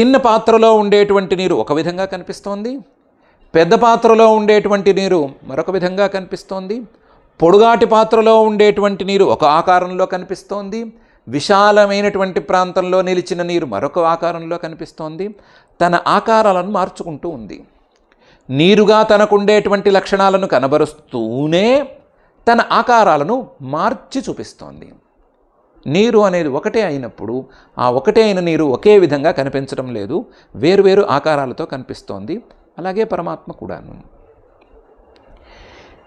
చిన్న పాత్రలో ఉండేటువంటి నీరు ఒక విధంగా కనిపిస్తోంది. పెద్ద పాత్రలో ఉండేటువంటి నీరు మరొక విధంగా కనిపిస్తోంది. పొడుగాటి పాత్రలో ఉండేటువంటి నీరు ఒక ఆకారంలో కనిపిస్తోంది. విశాలమైనటువంటి ప్రాంతంలో నిలిచిన నీరు మరొక ఆకారంలో కనిపిస్తోంది. తన ఆకారాలను మార్చుకుంటూ ఉంది. నీరుగా తనకుండేటువంటి లక్షణాలను కనబరుస్తూనే తన ఆకారాలను మార్చి చూపిస్తోంది. నీరు అనేది ఒకటే అయినప్పుడు ఆ ఒకటే అయిన నీరు ఒకే విధంగా కనిపించడం లేదు వేరువేరు ఆకారాలతో కనిపిస్తోంది. అలాగే పరమాత్మ కూడాను.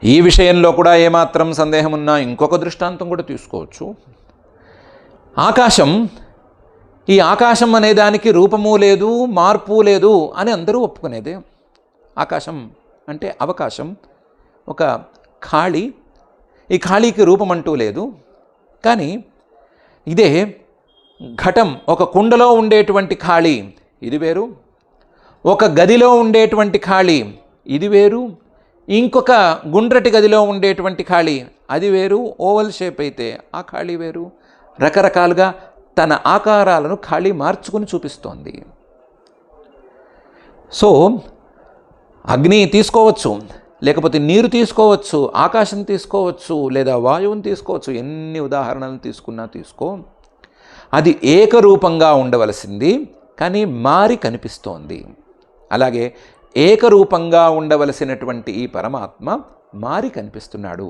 ఈ విషయంలో కూడా ఏమాత్రం సందేహం ఉన్నా ఇంకొక దృష్టాంతం కూడా తీసుకోవచ్చు. ఆకాశం ఈ ఆకాశం అనే దానికి రూపము లేదు మార్పు లేదు అని అందరూ ఒప్పుకునేదే. ఆకాశం అంటే అవకాశం. ఒక ఖాళీ ఈ ఖాళీకి రూపం అంటూ లేదు. కానీ ఇదే ఘటం. ఒక కుండలో ఉండేటువంటి ఖాళీ ఇది వేరు. ఒక గదిలో ఉండేటువంటి ఖాళీ ఇది వేరు. ఇంకొక గుండ్రటి గదిలో ఉండేటువంటి ఖాళీ అది వేరు. ఓవల్ షేప్ అయితే ఆ ఖాళీ వేరు. రకరకాలుగా తన ఆకారాలను ఖాళీ మార్చుకుని చూపిస్తోంది. సో అగ్ని తీసుకోవచ్చు. లేకపోతే నీరు తీసుకోవచ్చు ఆకాశం తీసుకోవచ్చు లేదా వాయువుని తీసుకోవచ్చు ఎన్ని ఉదాహరణలు తీసుకున్నా తీసుకో. అది ఏకరూపంగా ఉండవలసింది కానీ మారి కనిపిస్తోంది. అలాగే ఏకరూపంగా ఉండవలసినటువంటి ఈ పరమాత్మ మారి కనిపిస్తున్నాడు.